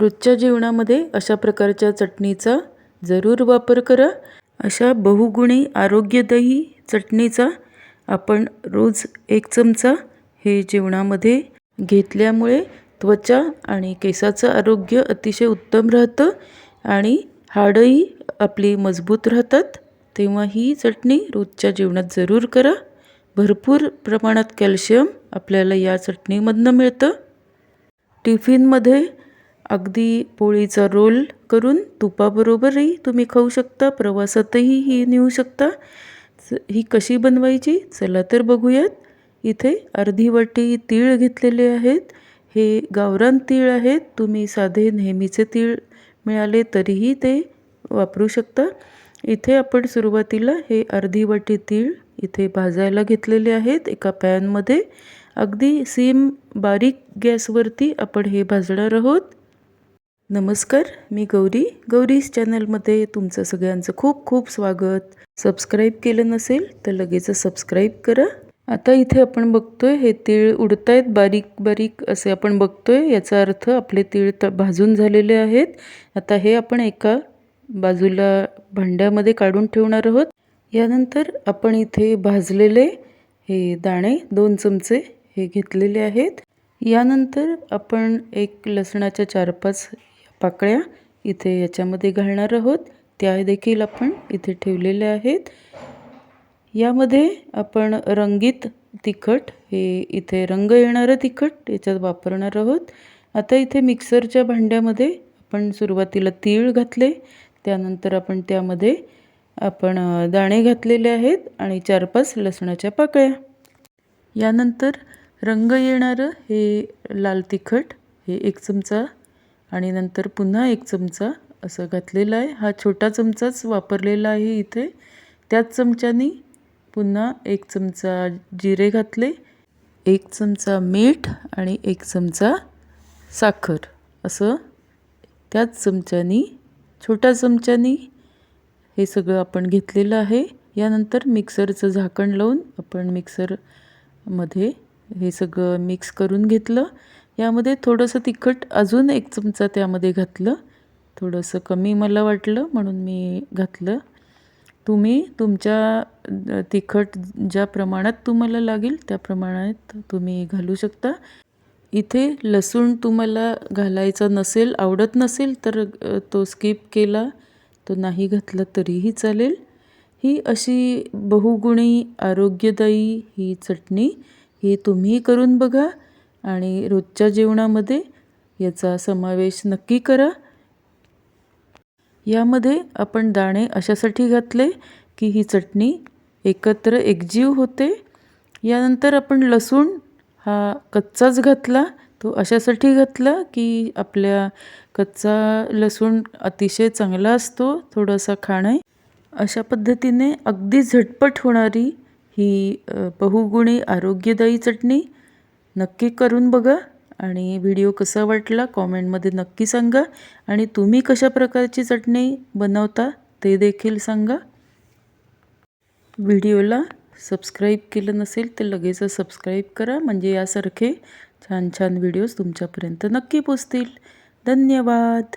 रोजच्या जेवणामध्ये अशा प्रकारच्या चटणीचा जरूर वापर करा. अशा बहुगुणी आरोग्यदायी चटणीचा आपण रोज एक चमचा हे जेवणामध्ये घेतल्यामुळे त्वचा आणि केसाचं आरोग्य अतिशय उत्तम राहतं आणि हाडंही आपली मजबूत राहतात. तेव्हा ही चटणी रोजच्या जेवणात जरूर करा. भरपूर प्रमाणात कॅल्शियम आपल्याला या चटणीमधनं मिळतं. टिफिनमध्ये अगदी पोळीचा रोल करून तुपाबरोबरही तुम्ही खाऊ शकता प्रवासातही ही नेऊ शकता. ही कशी बनवायची? चला तर बघूयात. इथे अर्धी वाटी तीळ घेतलेले आहेत. हे गावरान तीळ आहेत. तुम्ही साधे नेहमीचे तीळ मिळाले तरीही ते वापरू शकता. इथे आपण सुरुवातीला हे अर्धी वाटी तीळ इथे भाजायला घेतलेले आहेत एका पॅनमध्ये. अगदी सीम बारीक गॅसवरती आपण हे भाजणार आहोत. नमस्कार मी गौरी. गौरीज चॅनलमध्ये तुमचं सगळ्यांचं खूप खूप स्वागत. सबस्क्राईब केलं नसेल तर लगेच सबस्क्राईब करा. आता इथे आपण बघतोय हे तीळ उडतायत बारीक बारीक असे आपण बघतोय. याचा अर्थ आपले तीळ त भाजून झालेले आहेत. आता हे आपण एका बाजूला भांड्यामध्ये काढून ठेवणार आहोत. यानंतर आपण इथे भाजलेले हे दाणे दोन चमचे हे घेतलेले आहेत. यानंतर आपण एक लसणाच्या चार पाच पाकळ्या इथे याच्यामध्ये घालणार आहोत. त्या देखील आपण इथे ठेवलेल्या आहेत. यामध्ये आपण रंगीत तिखट हे इथे रंग येणारं तिखट याच्यात वापरणार आहोत. आता इथे मिक्सरच्या भांड्यामध्ये आपण सुरुवातीला तीळ घातले. त्यानंतर आपण त्यामध्ये आपण दाणे घातलेले आहेत आणि चार पाच लसणाच्या पाकळ्या. यानंतर रंग येणारं हे लाल तिखट हे एक चमचा आणि नंतर पुन्हा एक चमचा असं घातलेला आहे. हा छोटा चमचाच वापरलेला आहे इथे. त्याच चमच्यानी पुन्हा एक चमचा जिरे घातले एक चमचा मीठ आणि एक चमचा साखर. असं त्याच चमच्यानी छोट्या चमच्यानी हे सगळं आपण घेतलेलं आहे. यानंतर मिक्सरचं झाकण लावून आपण मिक्सरमध्ये हे सगळं मिक्स करून घेतलं. यामध्ये थोडंसं तिखट अजून एक चमचा त्यामध्ये घातलं. थोडंसं कमी मला वाटलं म्हणून मी घातलं. तुम्ही तुमच्या तिखट ज्या प्रमाणात तुम्हाला लागेल त्या प्रमाणात तुम्ही घालू शकता. इथे लसूण तुम्हाला घालायचा नसेल आवडत नसेल तर तो स्किप केला. तो नाही घातला तरीही चालेल. ही अशी बहुगुणी आरोग्यदायी ही चटणी ही तुम्ही करून बघा. आणि रोजच्या जेवणामध्ये याचा समावेश नक्की करा. यामध्ये आपण दाणे अशासाठी घातले की ही चटणी एकत्र एकजीव होते. यानंतर आपण लसूण हा कच्चाच घातला तो अशासाठी घातला की आपल्या कच्चा लसूण अतिशय चांगला असतो थोडासा खाणे अशा पद्धतीने अगदी झटपट होणारी ही बहुगुणी आरोग्यदायी चटणी नक्की करून बघा आणि व्हिडिओ कसा वाटला कॉमेंटमध्ये नक्की सांगा आणि तुम्ही कशा प्रकारची चटणी बनवता ते देखील सांगा. व्हिडिओला सबस्क्राईब केलं नसेल तर लगेच सबस्क्राईब करा म्हणजे यासारखे छान छान व्हिडिओज तुमच्यापर्यंत नक्की पोचतील. धन्यवाद.